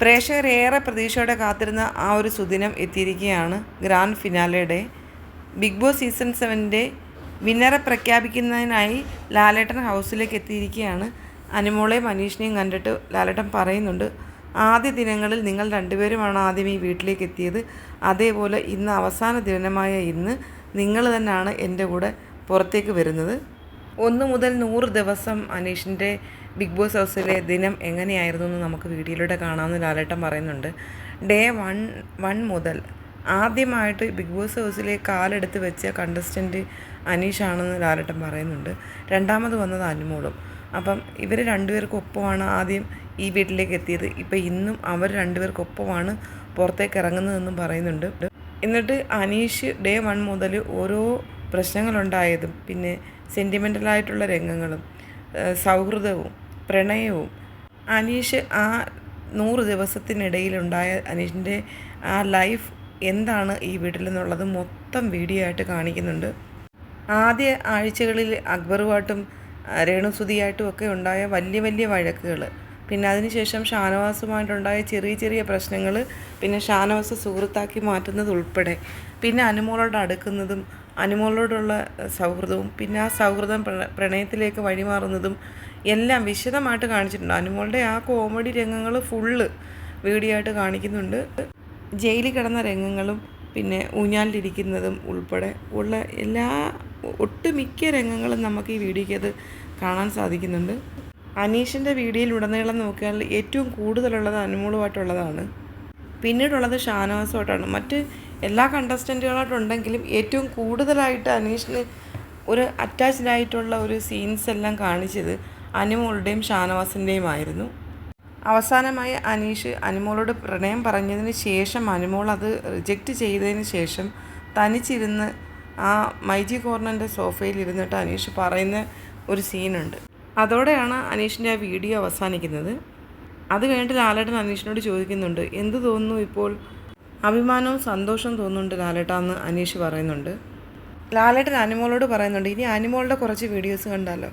പ്രേക്ഷകർ ഏറെ പ്രതീക്ഷയോടെ കാത്തിരുന്ന ആ ഒരു സുദിനം എത്തിയിരിക്കുകയാണ് ഗ്രാൻഡ് ഫിനാലയുടെ ബിഗ് ബോസ് സീസൺ സെവന്റെ വിന്നറെ പ്രഖ്യാപിക്കുന്നതിനായി ലാലേട്ടൻ ഹൗസിലേക്ക് എത്തിയിരിക്കുകയാണ്. അനുമോളെയും മനീഷിനെയും കണ്ടിട്ട് ലാലേട്ടൻ പറയുന്നുണ്ട് ആദ്യ ദിനങ്ങളിൽ നിങ്ങൾ രണ്ടുപേരുമാണ് ആദ്യം ഈ വീട്ടിലേക്ക് എത്തിയത്. അതേപോലെ ഇന്ന് അവസാന ദിനമായ ഇന്ന് നിങ്ങൾ തന്നെയാണ് എന്റെ കൂടെ പുറത്തേക്ക് വരുന്നത്. ഒന്ന് മുതൽ നൂറ് ദിവസം അനീഷിന്റെ ബിഗ് ബോസ് ഹൗസിലെ ദിനം എങ്ങനെയായിരുന്നു എന്ന് നമുക്ക് വീഡിയോയിലൂടെ കാണാമെന്ന് ലാലേട്ടൻ പറയുന്നുണ്ട്. ഡേ വൺ വൺ മുതൽ ആദ്യമായിട്ട് ബിഗ് ബോസ് ഹൗസിലെ കാലെടുത്ത് വെച്ച കണ്ടസ്റ്റന്റ് അനീഷാണെന്ന് ലാലേട്ടൻ പറയുന്നുണ്ട്. രണ്ടാമത് വന്നത് അനുമോളും. അപ്പം ഇവർ രണ്ടുപേർക്കും ഒപ്പമാണ് ആദ്യം ഈ വീട്ടിലേക്ക് എത്തിയത്. ഇപ്പം ഇന്നും അവർ രണ്ടുപേർക്കൊപ്പമാണ് പുറത്തേക്ക് ഇറങ്ങുന്നതെന്നും പറയുന്നുണ്ട്. എന്നിട്ട് അനീഷ് ഡേ വൺ മുതൽ ഓരോ പ്രശ്നങ്ങളുണ്ടായതും പിന്നെ സെന്റിമെന്റലായിട്ടുള്ള രംഗങ്ങളും സൗഹൃദവും പ്രണയവും. അനീഷ് ആ നൂറ് ദിവസത്തിനിടയിലുണ്ടായ അനീഷിന്റെ ആ ലൈഫ് എന്താണ് ഈ വീട്ടിൽ നിന്നുള്ളത് മൊത്തം വീഡിയോ ആയിട്ട് കാണിക്കുന്നുണ്ട്. ആദ്യ ആഴ്ചകളിൽ അക്ബറുമായിട്ടും രേണുസുതിയായിട്ടും ഒക്കെ ഉണ്ടായ വലിയ വലിയ വഴക്കുകൾ. പിന്നെ അതിനുശേഷം ഷാനവാസുമായിട്ടുണ്ടായ ചെറിയ ചെറിയ പ്രശ്നങ്ങൾ പിന്നെ ഷാനവാസ് സുഹൃത്താക്കി മാറ്റുന്നത് ഉൾപ്പെടെ. പിന്നെ അനുമോളോട് അടുക്കുന്നതും അനുമോളോടുള്ള സൗഹൃദവും പിന്നെ ആ സൗഹൃദം പ്രണയത്തിലേക്ക് വഴിമാറുന്നതും എല്ലാം വിശദമായിട്ട് കാണിച്ചിട്ടുണ്ട്. അനുമോളുടെ ആ കോമഡി രംഗങ്ങൾ ഫുള്ള് വീഡിയോ ആയിട്ട് കാണിക്കുന്നുണ്ട്. ജയിലിൽ കിടന്ന രംഗങ്ങളും പിന്നെ ഊഞ്ഞാലിലിരിക്കുന്നതും ഉൾപ്പെടെ ഉള്ള എല്ലാ ഒട്ടുമിക്ക രംഗങ്ങളും നമുക്ക് ഈ വീഡിയോയ്ക്കത് കാണാൻ സാധിക്കുന്നുണ്ട്. അനീഷിന്റെ വീഡിയോയിൽ ഉടനീളം നോക്കിയാൽ ഏറ്റവും കൂടുതലുള്ളത് അനുമോളുമായിട്ടുള്ളതാണ്. പിന്നീടുള്ളത് ഷാനവാസുമായിട്ടാണ്. മറ്റ് എല്ലാ കണ്ടസ്റ്റന്റുകളായിട്ടുണ്ടെങ്കിലും ഏറ്റവും കൂടുതലായിട്ട് അനീഷിന് ഒരു അറ്റാച്ച്ഡ് ആയിട്ടുള്ള ഒരു സീൻസ് എല്ലാം കാണിച്ചത് അനുമോളുടെയും ഷാനവാസിന്റെയും ആയിരുന്നു അവസാനമായി അനീഷ് അനുമോളോട് പ്രണയം പറഞ്ഞതിന് ശേഷം അനുമോൾ അത് റിജക്റ്റ് ചെയ്തതിന് ശേഷം തനിച്ചിരുന്ന് ആ മൈജി കോർണറിന്റെ സോഫയിൽ ഇരുന്നിട്ട് അനീഷ് പറയുന്ന ഒരു സീനുണ്ട്. അതോടെയാണ് അനീഷിന്റെ ആ വീഡിയോ അവസാനിക്കുന്നത്. അത് കഴിഞ്ഞിട്ട് ലാലേട്ടൻ അനീഷിനോട് ചോദിക്കുന്നുണ്ട് എന്ത് തോന്നുന്നു ഇപ്പോൾ? അഭിമാനവും സന്തോഷവും തോന്നുന്നുണ്ട് ലാലേട്ട എന്ന് അനീഷ് പറയുന്നുണ്ട്. ലാലേട്ടൻ അനുമോളോട് പറയുന്നുണ്ട് ഇനി അനുമോളുടെ കുറച്ച് വീഡിയോസ് കണ്ടാലോ?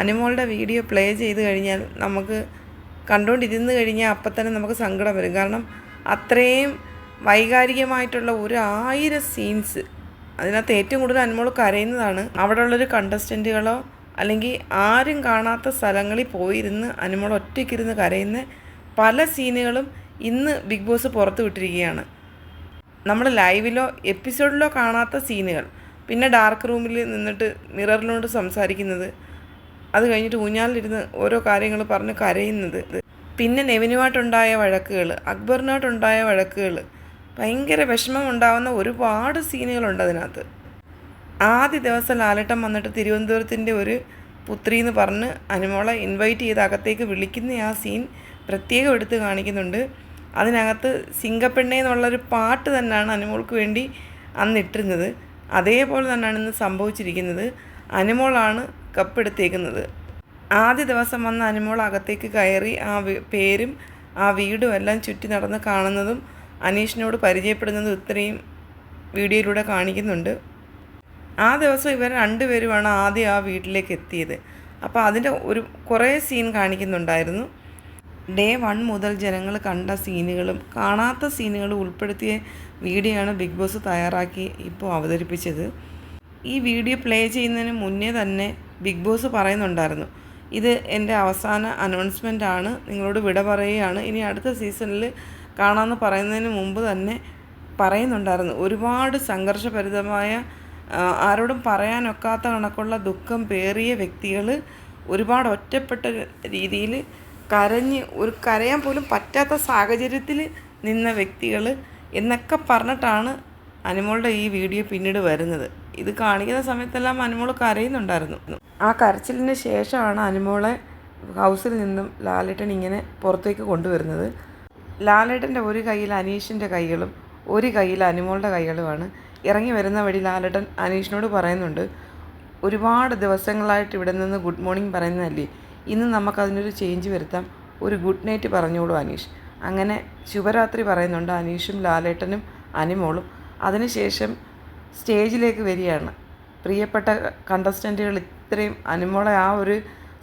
അനുമോളുടെ വീഡിയോ പ്ലേ ചെയ്ത് കഴിഞ്ഞാൽ നമുക്ക് കണ്ടുകൊണ്ടിരുന്ന് കഴിഞ്ഞാൽ അപ്പം തന്നെ നമുക്ക് സങ്കടം വരും. കാരണം അത്രയും വൈകാരികമായിട്ടുള്ള ഒരു ആയിരം സീൻസ് അതിനകത്ത് ഏറ്റവും കൂടുതൽ അനുമോൾ കരയുന്നതാണ്. അവിടെ ഉള്ളൊരു കണ്ടസ്റ്റന്റുകളോ അല്ലെങ്കിൽ ആരും കാണാത്ത സ്ഥലങ്ങളിൽ പോയിരുന്ന് അനുമോൾ ഒറ്റയ്ക്കിരുന്ന് കരയുന്ന പല സീനുകളും ഇന്ന് ബിഗ് ബോസ് പുറത്തു വിട്ടിരിക്കുകയാണ്. നമ്മൾ ലൈവിലോ എപ്പിസോഡിലോ കാണാത്ത സീനുകൾ. പിന്നെ ഡാർക്ക് റൂമിൽ നിന്നിട്ട് മിററിനോട് സംസാരിക്കുന്നത്. അത് കഴിഞ്ഞിട്ട് ഊഞ്ഞാലിരുന്ന് ഓരോ കാര്യങ്ങൾ പറഞ്ഞ് കരയുന്നത്. പിന്നെ നെവിനുമായിട്ടുണ്ടായ വഴക്കുകൾ അക്ബറിനായിട്ടുണ്ടായ വഴക്കുകൾ ഭയങ്കര വിഷമം ഉണ്ടാവുന്ന ഒരുപാട് സീനുകളുണ്ട് അതിനകത്ത്. ആദ്യ ദിവസം ലാലട്ടം വന്നിട്ട് തിരുവനന്തപുരത്തിന്റെ ഒരു പുത്രി എന്ന് പറഞ്ഞ് അനുമോളെ ഇൻവൈറ്റ് ചെയ്ത് അകത്തേക്ക് വിളിക്കുന്ന ആ സീൻ പ്രത്യേകം എടുത്ത് കാണിക്കുന്നുണ്ട്. അതിനകത്ത് സിംഗപ്പെണ്ണെ എന്നുള്ളൊരു പാട്ട് തന്നെയാണ് അനുമോൾക്ക് വേണ്ടി അന്നിട്ടിരുന്നത്. അതേപോലെ തന്നെയാണ് ഇന്ന് സംഭവിച്ചിരിക്കുന്നത്. അനുമോളാണ് കപ്പെടുത്തേക്കുന്നത്. ആദ്യ ദിവസം വന്ന അനുമോൾ അകത്തേക്ക് കയറി ആ പേരും ആ വീടും എല്ലാം ചുറ്റി നടന്ന് കാണുന്നതും അനീഷിനോട് പരിചയപ്പെടുന്നതും ഇത്രയും വീഡിയോയിലൂടെ കാണിക്കുന്നുണ്ട്. ആ ദിവസം ഇവർ രണ്ടുപേരുമാണ് ആദ്യം ആ വീട്ടിലേക്ക് എത്തിയത്. അപ്പോൾ അതിന്റെ ഒരു കുറേ സീൻ കാണിക്കുന്നുണ്ടായിരുന്നു. ഡേ വൺ മുതൽ ജനങ്ങൾ കണ്ട സീനുകളും കാണാത്ത സീനുകളും ഉൾപ്പെടുത്തിയ വീഡിയോ ആണ് ബിഗ് ബോസ് തയ്യാറാക്കി ഇപ്പോൾ അവതരിപ്പിച്ചത്. ഈ വീഡിയോ പ്ലേ ചെയ്യുന്നതിന് മുന്നേ തന്നെ ബിഗ് ബോസ് പറയുന്നുണ്ടായിരുന്നു. ഇത് എന്റെ അവസാന അനൗൺസ്മെന്റ് ആണ്. നിങ്ങളോട് വിട പറയുകയാണ്. ഇനി അടുത്ത സീസണിൽ കാണാമെന്ന് പറയുന്നതിന് മുമ്പ് തന്നെ പറയുന്നുണ്ടായിരുന്നു. ഒരുപാട് സംഘർഷഭരിതമായ ആരോടും പറയാനൊക്കാത്ത കണക്കുള്ള ദുഃഖം പേറിയ വ്യക്തികൾ ഒരുപാട് ഒറ്റപ്പെട്ട രീതിയിൽ കരഞ്ഞ് ഒരു കരയാൻ പോലും പറ്റാത്ത സാഹചര്യത്തിൽ നിന്ന വ്യക്തികൾ എന്നൊക്കെ പറഞ്ഞിട്ടാണ് അനുമോളുടെ ഈ വീഡിയോ പിന്നീട് വരുന്നത്. ഇത് കാണിക്കുന്ന സമയത്തെല്ലാം അനുമോൾ കരയുന്നുണ്ടായിരുന്നു. ആ കരച്ചിലിന് ശേഷമാണ് അനുമോളെ ഹൗസിൽ നിന്നും ലാലേട്ടൻ ഇങ്ങനെ പുറത്തേക്ക് കൊണ്ടുവരുന്നത്. ലാലേട്ടന്റെ ഒരു കയ്യിൽ അനീഷിന്റെ കൈകളും ഒരു കയ്യിൽ അനുമോളുടെ കൈകളുമാണ്. ഇറങ്ങി വരുന്ന വഴി ലാലേട്ടൻ അനീഷിനോട് പറയുന്നുണ്ട് ഒരുപാട് ദിവസങ്ങളായിട്ട് ഇവിടെ നിന്ന് ഗുഡ് മോർണിംഗ് പറയുന്നതല്ലേ? ഇന്ന് നമുക്കതിനൊരു ചേഞ്ച് വരുത്താം. ഒരു ഗുഡ് നൈറ്റ് പറഞ്ഞോളൂ അനീഷ്. അങ്ങനെ ശുഭരാത്രി പറയുന്നുണ്ട് അനീഷും ലാലേട്ടനും അനിമോളും. അതിനുശേഷം സ്റ്റേജിലേക്ക് വരികയാണ്. പ്രിയപ്പെട്ട കണ്ടസ്റ്റന്റുകൾ ഇത്രയും അനുമോളെ ആ ഒരു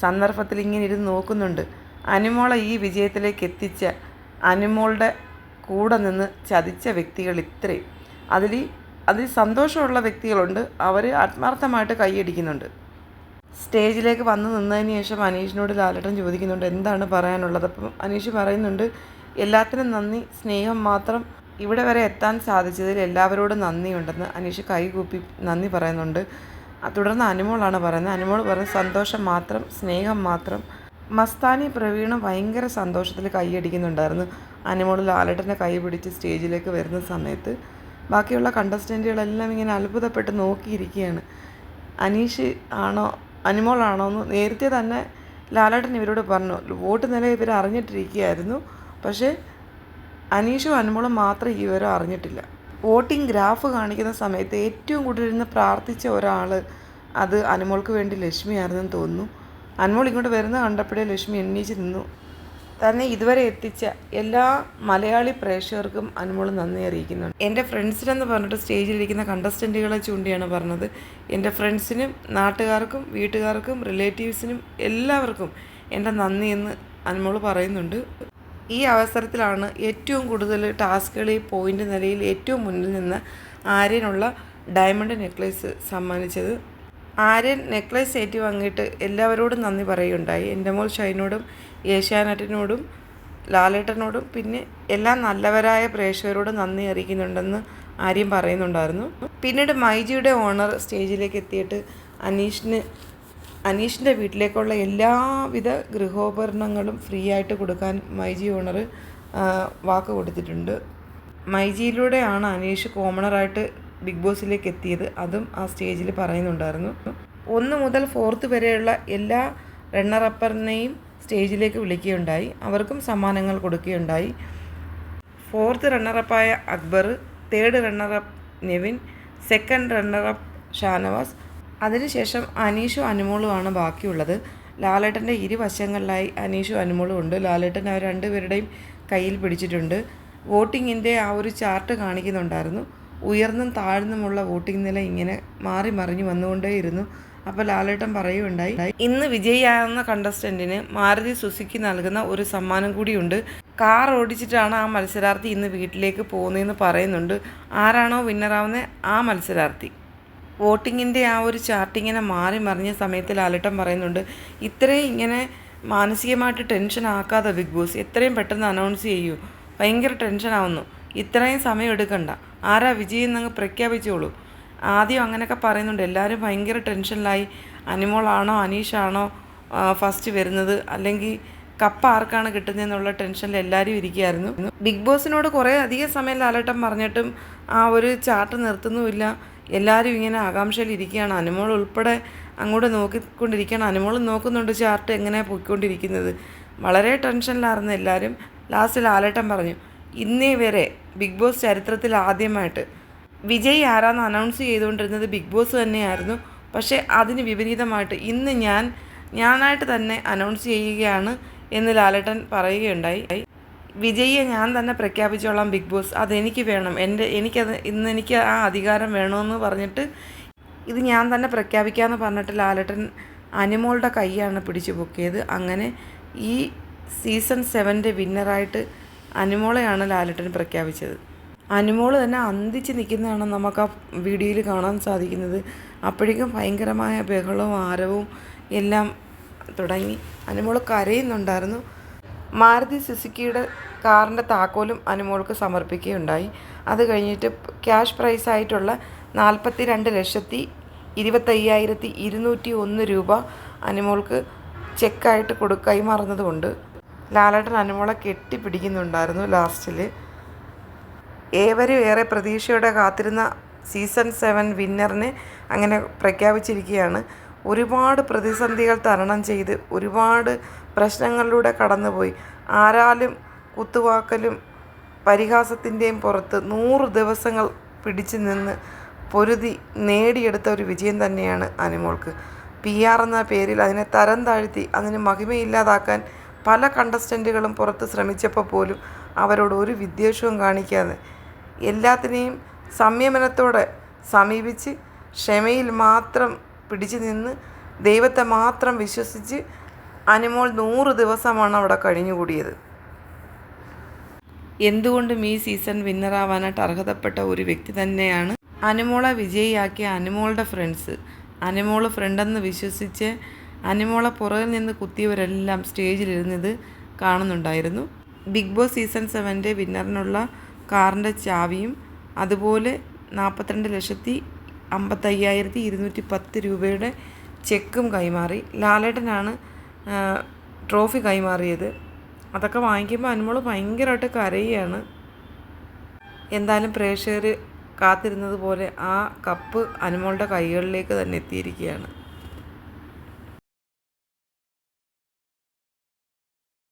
സന്ദർഭത്തിൽ ഇങ്ങനെ ഇരുന്ന് നോക്കുന്നുണ്ട്. അനുമോളെ ഈ വിജയത്തിലേക്ക് എത്തിച്ച അനുമോളുടെ കൂടെ നിന്ന് ചതിച്ച വ്യക്തികൾ ഇത്രയും. അതിൽ അതിൽ സന്തോഷമുള്ള വ്യക്തികളുണ്ട്. അവർ ആത്മാർത്ഥമായിട്ട് കൈയടിക്കുന്നുണ്ട്. സ്റ്റേജിലേക്ക് വന്ന് നിന്നതിന് ശേഷം അനീഷിനോട് ലാലേട്ടൻ ചോദിക്കുന്നുണ്ട് എന്താണ് പറയാനുള്ളത്? അപ്പം അനീഷ് പറയുന്നുണ്ട് എല്ലാത്തിനും നന്ദി സ്നേഹം മാത്രം ഇവിടെ വരെ എത്താൻ സാധിച്ചതിൽ എല്ലാവരോടും നന്ദിയുണ്ടെന്ന് അനീഷ് കൈകൂപ്പി നന്ദി പറയുന്നുണ്ട്. തുടർന്ന് അനുമോളാണ് പറയുന്നത്. അനുമോൾ പറയുന്നത് സന്തോഷം മാത്രം സ്നേഹം മാത്രം. മസ്താനി പ്രവീണും ഭയങ്കര സന്തോഷത്തിൽ കൈയടിക്കുന്നുണ്ടായിരുന്നു. അനുമോൾ ലാലട്ടനെ കൈ പിടിച്ച് സ്റ്റേജിലേക്ക് വരുന്ന സമയത്ത് ബാക്കിയുള്ള കണ്ടസ്റ്റന്റുകളെല്ലാം ഇങ്ങനെ അത്ഭുതപ്പെട്ട് നോക്കിയിരിക്കുകയാണ്. അനീഷ് ആണോ അനുമോളാണോ എന്ന് നേരത്തെ തന്നെ ലാലേട്ടൻ ഇവരോട് പറഞ്ഞു. വോട്ട് നില ഇവർ അറിഞ്ഞിട്ടിരിക്കുകയായിരുന്നു പക്ഷേ അനീഷും അനുമോളും മാത്രം ഈ വിവരം അറിഞ്ഞിട്ടില്ല. വോട്ടിംഗ് ഗ്രാഫ് കാണിക്കുന്ന സമയത്ത് ഏറ്റവും കൂടുതൽ ഇരുന്ന് പ്രാർത്ഥിച്ച ഒരാൾ അത് അനുമോൾക്ക് വേണ്ടി ലക്ഷ്മിയായിരുന്നെന്ന് തോന്നുന്നു. അനുമോൾ ഇങ്ങോട്ട് വരുന്നത് കണ്ടപ്പോഴേ ലക്ഷ്മി എണ്ണീച്ച് നിന്നു. തന്നെ ഇതുവരെ എത്തിച്ച എല്ലാ മലയാളി പ്രേക്ഷകർക്കും അനുമോൾ നന്ദി അറിയിക്കുന്നുണ്ട്. എന്റെ ഫ്രണ്ട്സിനെന്ന് പറഞ്ഞിട്ട് സ്റ്റേജിലിരിക്കുന്ന കണ്ടസ്റ്റന്റുകളെ ചൂണ്ടിയാണ് പറഞ്ഞത്. എന്റെ ഫ്രണ്ട്സിനും നാട്ടുകാർക്കും വീട്ടുകാർക്കും റിലേറ്റീവ്സിനും എല്ലാവർക്കും എന്റെ നന്ദിയെന്ന് അനുമോൾ പറയുന്നുണ്ട്. ഈ അവസരത്തിലാണ് ഏറ്റവും കൂടുതൽ ടാസ്കുകളിൽ പോയിന്റ് നിലയിൽ ഏറ്റവും മുന്നിൽ നിന്ന് ആര്യനുള്ള ഡയമണ്ട് നെക്ലേസ് സമ്മാനിച്ചത്. ആര്യൻ നെക്ലേസ് ഏറ്റുവാങ്ങിയിട്ട് എല്ലാവരോടും നന്ദി പറയുകയുണ്ടായി. എന്റെ മോൾ ഷൈനോടും ഏഷ്യാനെറ്റിനോടും ലാലേട്ടനോടും പിന്നെ എല്ലാ നല്ലവരായ പ്രേക്ഷകരോടും നന്ദി അറിയിക്കുന്നുണ്ടെന്ന് ആര്യം പറയുന്നുണ്ടായിരുന്നു. പിന്നീട് മൈജിയുടെ ഓണർ സ്റ്റേജിലേക്ക് എത്തിയിട്ട് അനീഷിന് അനീഷിന്റെ വീട്ടിലേക്കുള്ള എല്ലാവിധ ഗൃഹോപകരണങ്ങളും ഫ്രീ ആയിട്ട് കൊടുക്കാൻ മൈജി ഓണർ വാക്ക് കൊടുത്തിട്ടുണ്ട്. മൈജിയിലൂടെയാണ് അനീഷ് കോമണറായിട്ട് ബിഗ് ബോസിലേക്ക് എത്തിയത്. അതും ആ സ്റ്റേജിൽ പറയുന്നുണ്ടായിരുന്നു. ഒന്ന് മുതൽ ഫോർത്ത് വരെയുള്ള എല്ലാ റണ്ണറപ്പറിനെയും സ്റ്റേജിലേക്ക് വിളിക്കുകയുണ്ടായി. അവർക്കും സമ്മാനങ്ങൾ കൊടുക്കുകയുണ്ടായി. Fourth റണ്ണറപ്പായ Akbar third runner-up Nevin second runner-up Shanavas അതിനുശേഷം അനീഷും അനുമോളുമാണ് ബാക്കിയുള്ളത്. ലാലേട്ടന്റെ ഇരുവശങ്ങളിലായി അനീഷും അനുമോളും ഉണ്ട്. ലാലേട്ടൻ അവർ രണ്ടുപേരുടെയും കയ്യിൽ പിടിച്ചിട്ടുണ്ട്. വോട്ടിങ്ങിന്റെ ആ ഒരു ചാർട്ട് കാണിക്കുന്നുണ്ടായിരുന്നു. ഉയർന്നും താഴ്ന്നുമുള്ള വോട്ടിംഗ് നില ഇങ്ങനെ മാറി മറിഞ്ഞു വന്നുകൊണ്ടേയിരുന്നു. അപ്പോൾ ലാലേട്ടൻ പറയുകയുണ്ടായി ഇന്ന് വിജയിയാകുന്ന കണ്ടസ്റ്റന്റിന് മാരുതി സുസുക്കി നൽകുന്ന ഒരു സമ്മാനം കൂടിയുണ്ട്. കാർ ഓടിച്ചിട്ടാണ് ആ മത്സരാർത്ഥി ഇന്ന് വീട്ടിലേക്ക് പോകുന്നതെന്ന് പറയുന്നുണ്ട്. ആരാണോ വിന്നറാവുന്നത് ആ മത്സരാർത്ഥി. വോട്ടിങ്ങിന്റെ ആ ഒരു ചാർട്ട് ഇങ്ങനെ മാറി മറിഞ്ഞ സമയത്ത് ലാലേട്ടൻ പറയുന്നുണ്ട് ഇത്രയും ഇങ്ങനെ മാനസികമായിട്ട് ടെൻഷൻ ആക്കാതെ ബിഗ് ബോസ് എത്രയും പെട്ടെന്ന് അനൗൺസ് ചെയ്യൂ. ഭയങ്കര ടെൻഷനാവുന്നു ഇത്രയും സമയം എടുക്കണ്ട. ആരാ വിജയം എന്നങ്ങ് പ്രഖ്യാപിച്ചോളൂ. ആദ്യം അങ്ങനെയൊക്കെ പറയുന്നുണ്ട്. എല്ലാവരും ഭയങ്കര ടെൻഷനിലായി. അനിമോളാണോ അനീഷാണോ ഫസ്റ്റ് വരുന്നത്? അല്ലെങ്കിൽ കപ്പ ആർക്കാണ് കിട്ടുന്നതെന്നുള്ള ടെൻഷനിൽ എല്ലാവരും ഇരിക്കുകയായിരുന്നു. ബിഗ് ബോസിനോട് കുറേ അധികം സമയം ലാലട്ടം പറഞ്ഞിട്ടും ആ ഒരു ചാർട്ട് നിർത്തുന്നുമില്ല. എല്ലാവരും ഇങ്ങനെ ആകാംക്ഷയിൽ ഇരിക്കുകയാണ്. അനുമോൾ ഉൾപ്പെടെ അങ്ങോട്ട് നോക്കിക്കൊണ്ടിരിക്കുകയാണ്. അനുമോൾ നോക്കുന്നുണ്ട് ചാർട്ട് എങ്ങനെയാണ് പോയിക്കൊണ്ടിരിക്കുന്നത്. വളരെ ടെൻഷനിലായിരുന്നു എല്ലാവരും ലാസ്റ്റിൽ ലാലേട്ടൻ പറഞ്ഞു ഇന്നേ വരെ ബിഗ് ബോസ് ചരിത്രത്തിൽ ആദ്യമായിട്ട്. വിജയ് ആരാന്ന് അനൗൺസ് ചെയ്തുകൊണ്ടിരുന്നത് ബിഗ് ബോസ് തന്നെയായിരുന്നു. പക്ഷേ അതിന് വിപരീതമായിട്ട് ഇന്ന് ഞാൻ ഞാനായിട്ട് തന്നെ അനൗൺസ് ചെയ്യുകയാണ് എന്ന് ലാലേട്ടൻ പറയുകയുണ്ടായി. വിജയിയെ ഞാൻ തന്നെ പ്രഖ്യാപിച്ചോളാം ബിഗ് ബോസ്. അതെനിക്ക് വേണം. എന്റെ എനിക്കത് ഇന്ന് എനിക്ക് ആ അധികാരം വേണമെന്ന് പറഞ്ഞിട്ട് ഇത് ഞാൻ തന്നെ പ്രഖ്യാപിക്കാമെന്ന് പറഞ്ഞിട്ട് ലാലട്ടൻ അനിമോളുടെ കൈയാണ് പിടിച്ചു പൊക്കിയത്. അങ്ങനെ ഈ സീസൺ സെവന്റെ വിന്നറായിട്ട് അനിമോളെയാണ് ലാലട്ടൻ പ്രഖ്യാപിച്ചത്. അനുമോൾ തന്നെ അന്തിച്ച് നിൽക്കുന്നതാണ് നമുക്ക് ആ വീഡിയോയിൽ കാണാൻ സാധിക്കുന്നത്. അപ്പോഴേക്കും ഭയങ്കരമായ ബഹളവും ആരവും എല്ലാം തുടങ്ങി. അനുമോൾ കരയുന്നുണ്ടായിരുന്നു. മാരുതി സുസുക്കിയുടെ കാറിന്റെ താക്കോലും അനുമോൾക്ക് സമർപ്പിക്കുകയുണ്ടായി. അത് കഴിഞ്ഞിട്ട് ക്യാഷ് പ്രൈസായിട്ടുള്ള നാൽപ്പത്തി രണ്ട് ലക്ഷത്തി ഇരുപത്തയ്യായിരത്തി ഇരുന്നൂറ്റി ഒന്ന് രൂപ അനുമോൾക്ക് ചെക്കായിട്ട് കൊടു കൈമാറുന്നതുകൊണ്ട് ലാലേട്ടൻ അനുമോളെ കെട്ടിപ്പിടിക്കുന്നുണ്ടായിരുന്നു ലാസ്റ്റിൽ ഏവരും ഏറെ പ്രതീക്ഷയോടെ കാത്തിരുന്ന സീസൺ സെവൻ വിന്നറിനെ അങ്ങനെ പ്രഖ്യാപിച്ചിരിക്കുകയാണ്. ഒരുപാട് പ്രതിസന്ധികൾ തരണം ചെയ്ത് ഒരുപാട് പ്രശ്നങ്ങളിലൂടെ കടന്നുപോയി. ആരാലും കുത്തുവാക്കലും പരിഹാസത്തിന്റെയും പുറത്ത് നൂറ് ദിവസങ്ങൾ പിടിച്ചു നിന്ന് പൊരുതി നേടിയെടുത്ത ഒരു വിജയം തന്നെയാണ് അനിമോൾക്ക്. പി ആർ എന്ന പേരിൽ അതിനെ തരം താഴ്ത്തി അതിന് മഹിമയില്ലാതാക്കാൻ പല കണ്ടസ്റ്റന്റുകളും പുറത്ത് ശ്രമിച്ചപ്പോൾ പോലും അവരോട് ഒരു വിദ്വേഷവും കാണിക്കാതെ എല്ലാത്തിനെയും സംയമനത്തോടെ സമീപിച്ച് ക്ഷമയിൽ മാത്രം പിടിച്ചു നിന്ന് ദൈവത്തെ മാത്രം വിശ്വസിച്ച് അനിമോൾ നൂറ് ദിവസമാണ് അവിടെ കഴിഞ്ഞുകൂടിയത്. എന്തുകൊണ്ടും ഈ സീസൺ വിന്നറാവാനായിട്ട് അർഹതപ്പെട്ട ഒരു വ്യക്തി തന്നെയാണ് അനുമോളെ വിജയിയാക്കിയ അനുമോളുടെ ഫ്രണ്ട്സ്. അനുമോൾ ഫ്രണ്ടെന്ന് വിശ്വസിച്ച് അനുമോളെ പുറകിൽ നിന്ന് കുത്തിയവരെല്ലാം സ്റ്റേജിലിരുന്നത് കാണുന്നുണ്ടായിരുന്നു. ബിഗ് ബോസ് സീസൺ സെവന്റെ വിന്നറിനുള്ള കാറിന്റെ ചാവിയും അതുപോലെ നാൽപ്പത്തിരണ്ട് ലക്ഷത്തി അമ്പത്തയ്യായിരത്തി ഇരുന്നൂറ്റി പത്ത് രൂപയുടെ ചെക്കും കൈമാറി. ലാലേട്ടനാണ് ട്രോഫി കൈമാറിയത്. അതൊക്കെ വാങ്ങിക്കുമ്പോൾ അനുമോൾ ഭയങ്കരമായിട്ട് കരയുകയാണ്. എന്തായാലും പ്രേക്ഷകർ കാത്തിരുന്നത് പോലെ ആ കപ്പ് അനുമോളുടെ കൈകളിലേക്ക് തന്നെ എത്തിയിരിക്കുകയാണ്.